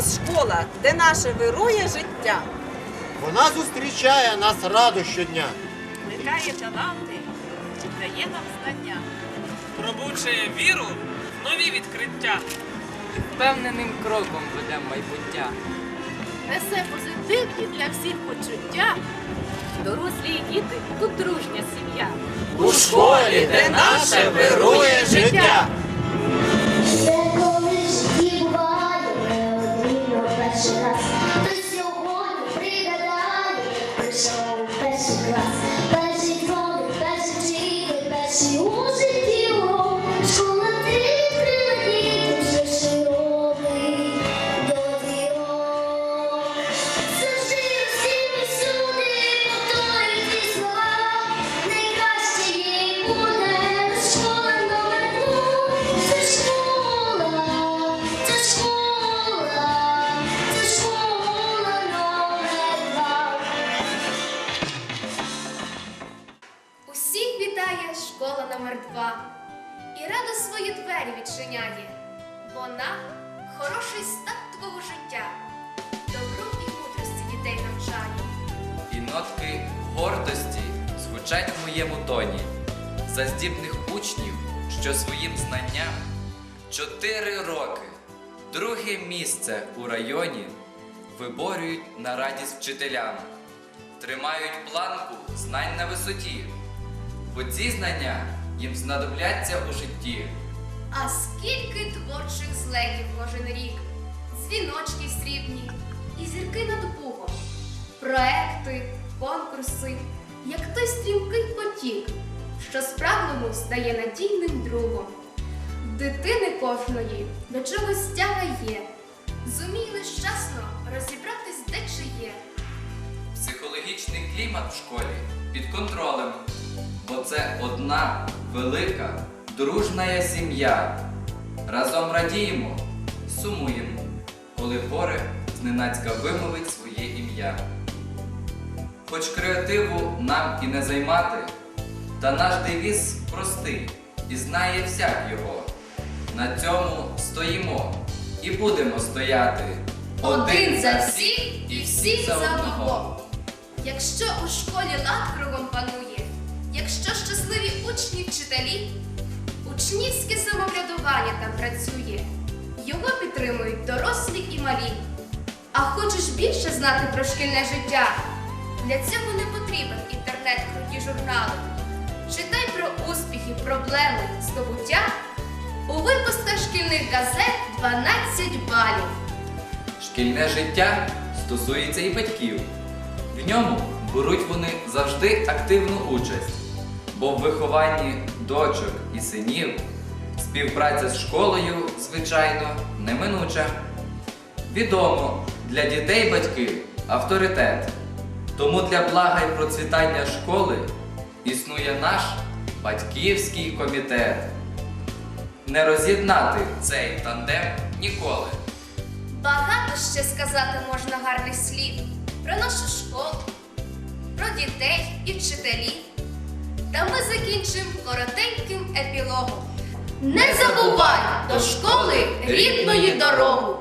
Ось школа, де наше вирує життя. Вона зустрічає нас радо щодня. Плекає таланти, і дає нам знання. пробуджує віру в нові відкриття. Впевненим кроком ведемо майбуття. Несе позитивні для всіх почуття. Дорослі і діти тут дружня сім'я. У школі, де наше вирує життя. Gracias. Номер 2 і радо свої двері відчиняє. Вона хороший старт твого життя, добру і мудрості дітей навчає. І нотки гордості звучать в моєму тоні. За здібних учнів, що своїм знанням чотири роки, друге місце у районі виборюють на радість вчителям, тримають планку знань на висоті, бо ці знання їм знадобляться у житті. А скільки творчих злетів кожен рік, дзвіночки срібні і зірки над Богом, проекти, конкурси, як той стрімкий потік, що справному стає надійним другом. Дитини кожної до чогось тяга є, зумій лиш часно розібратись, де чи є. Психологічний клімат в школі під контролем, бо це одна велика дружна сім'я. Разом радіємо, сумуємо, коли горе зненацька вимовить своє ім'я. Хоч креативу нам і не займати, та наш девіз простий і знає всяк його. На цьому стоїмо і будемо стояти. Один за всіх і всіх за одного. Якщо у школі лад кругом панує, якщо щасливі учні вчителі, учнівське самоврядування там працює, його підтримують дорослі і малі. А хочеш більше знати про шкільне життя? Для цього не потрібен інтернет, круті журнали. Читай про успіхи, проблеми, здобуття у випусках шкільних газет 12 балів. Шкільне життя стосується і батьків. В ньому беруть вони завжди активну участь, бо в вихованні дочок і синів співпраця з школою, звичайно, неминуча. Відомо, для дітей батьки авторитет. Тому для блага і процвітання школи існує наш батьківський комітет. Не роз'єднати цей тандем ніколи. Багато ще сказати можна гарних слів про нашу школу, про дітей і вчителів. Та ми закінчимо коротеньким епілогом. Не забувай до школи рідної дорогу.